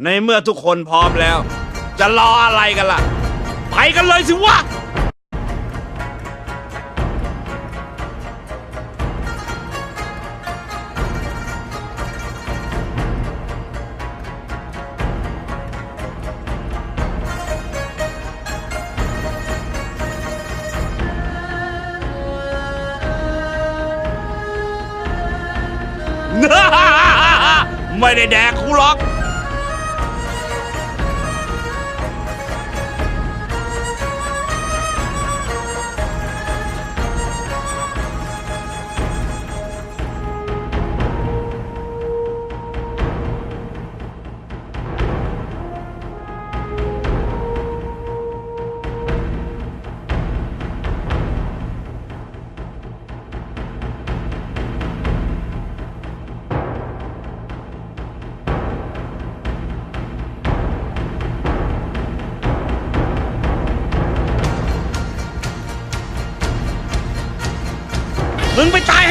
ในเมื่อทุกคนพร้อมแล้ว จะรออะไรกันล่ะ ไปกันเลยสิวะ ไม่ได้แดกกูหรอก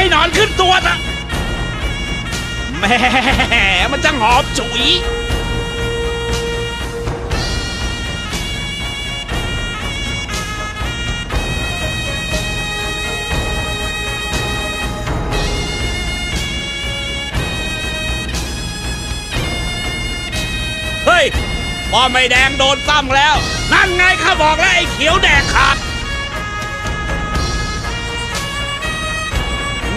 ให้หนอนขึ้นตัวนะแหม่มันจะหอมฉุยเฮ้ยพ่อไม่แดงโดนซ้ำแล้ว นั่นไงข้าบอกแล้วไอ้เขียวแดงขาด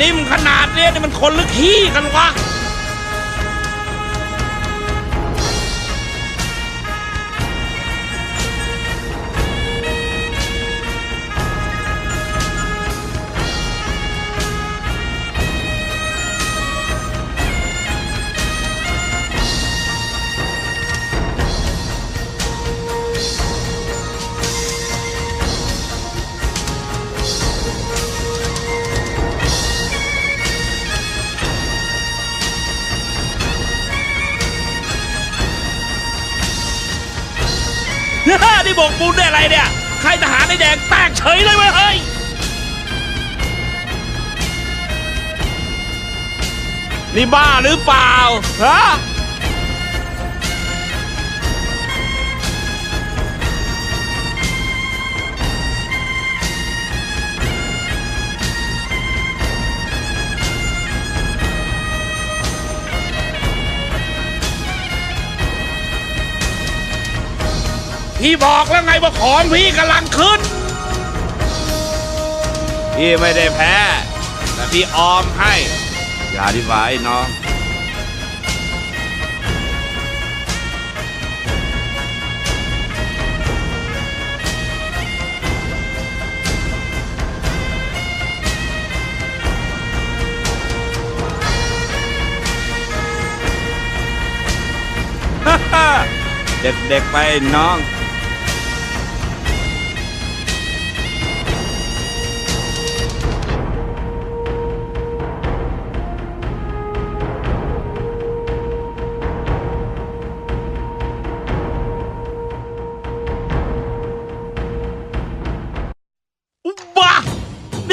นิ่มขนาดเนี้ยนี่มันคนหรือขี้กันวะ บอกบุญได้อะไรเนี่ยใครทหารในแดงแตกเฉยเลยเว้ยเฮ้ยนี่บ้าหรือเปล่าฮะ พี่บอกแล้วไงว่าของพี่กำลังขึ้น พี่ไม่ได้แพ้ แต่พี่ออมให้ อย่าดีกว่าไอ้น้อง เด็กๆไปน้อง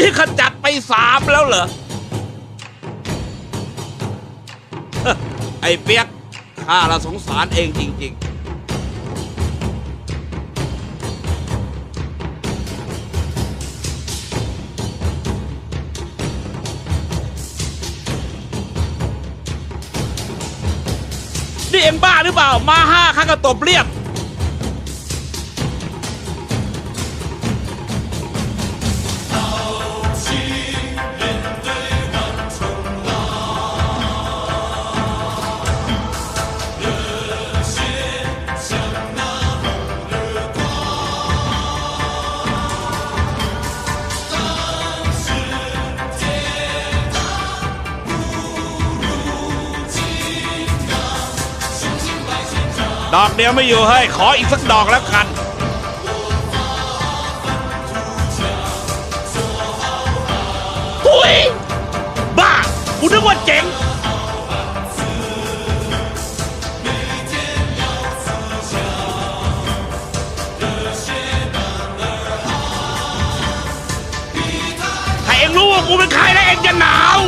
นี่ขจัดไปสามแล้วเหรอ ไอ้เปียก ข้าละสงสารเองจริง ๆนี่เอ็งบ้าหรือเปล่า มาห้าข้าก็ตบเรียบ ดอกเดียวไม่อยู่เฮ้ยขออีกสักดอกแล้วกัน หุยบ้ากูนึกว่าเจ๋ง ถ้าเองรู้ว่ากูเป็นใครแล้วเองจะหนาว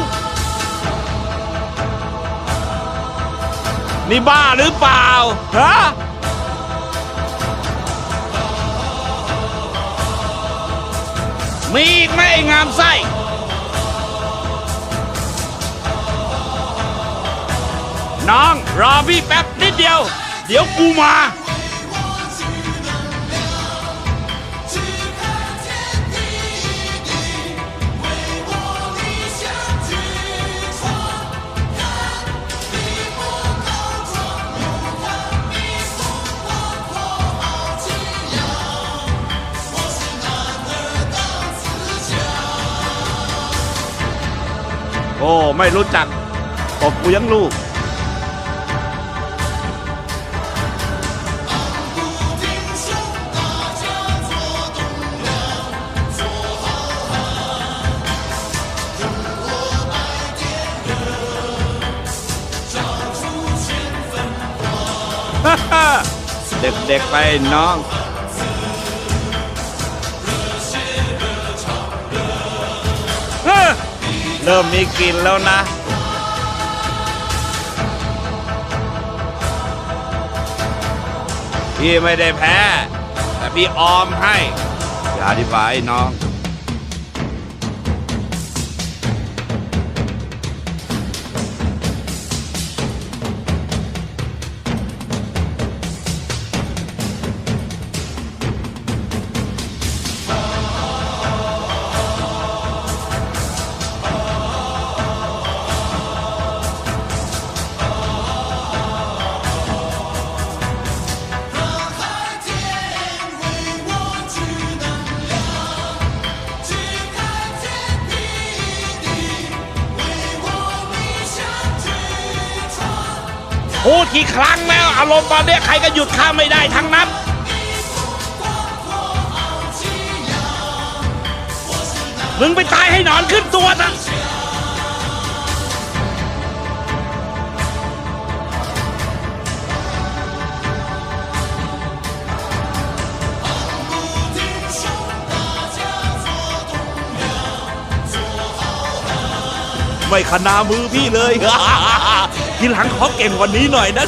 นี่บ้าหรือเปล่า ฮะ มีอีกไหมไอ้งามไส้น้อง รอพี่แป๊บนิดเดียว เดี๋ยวกูมา อ้ไม่รู้จักตบกูยังลูกเด็กๆไปน้อง เริ่มมีกลิ่นแล้วนะพี่ไม่ได้แพ้ แต่พี่ออมให้ อย่าอธิบายน้อง พูดกี่ครั้งแล้วอารมณ์ตอนเนี้ใครก็หยุดข้าไม่ได้ทั้งนั้นมึงไปตายให้หนอนขึ้นตัวนะ ไม่ขนามือพี่เลย ทีหลังขอเก่งกว่านี้หน่อยนะ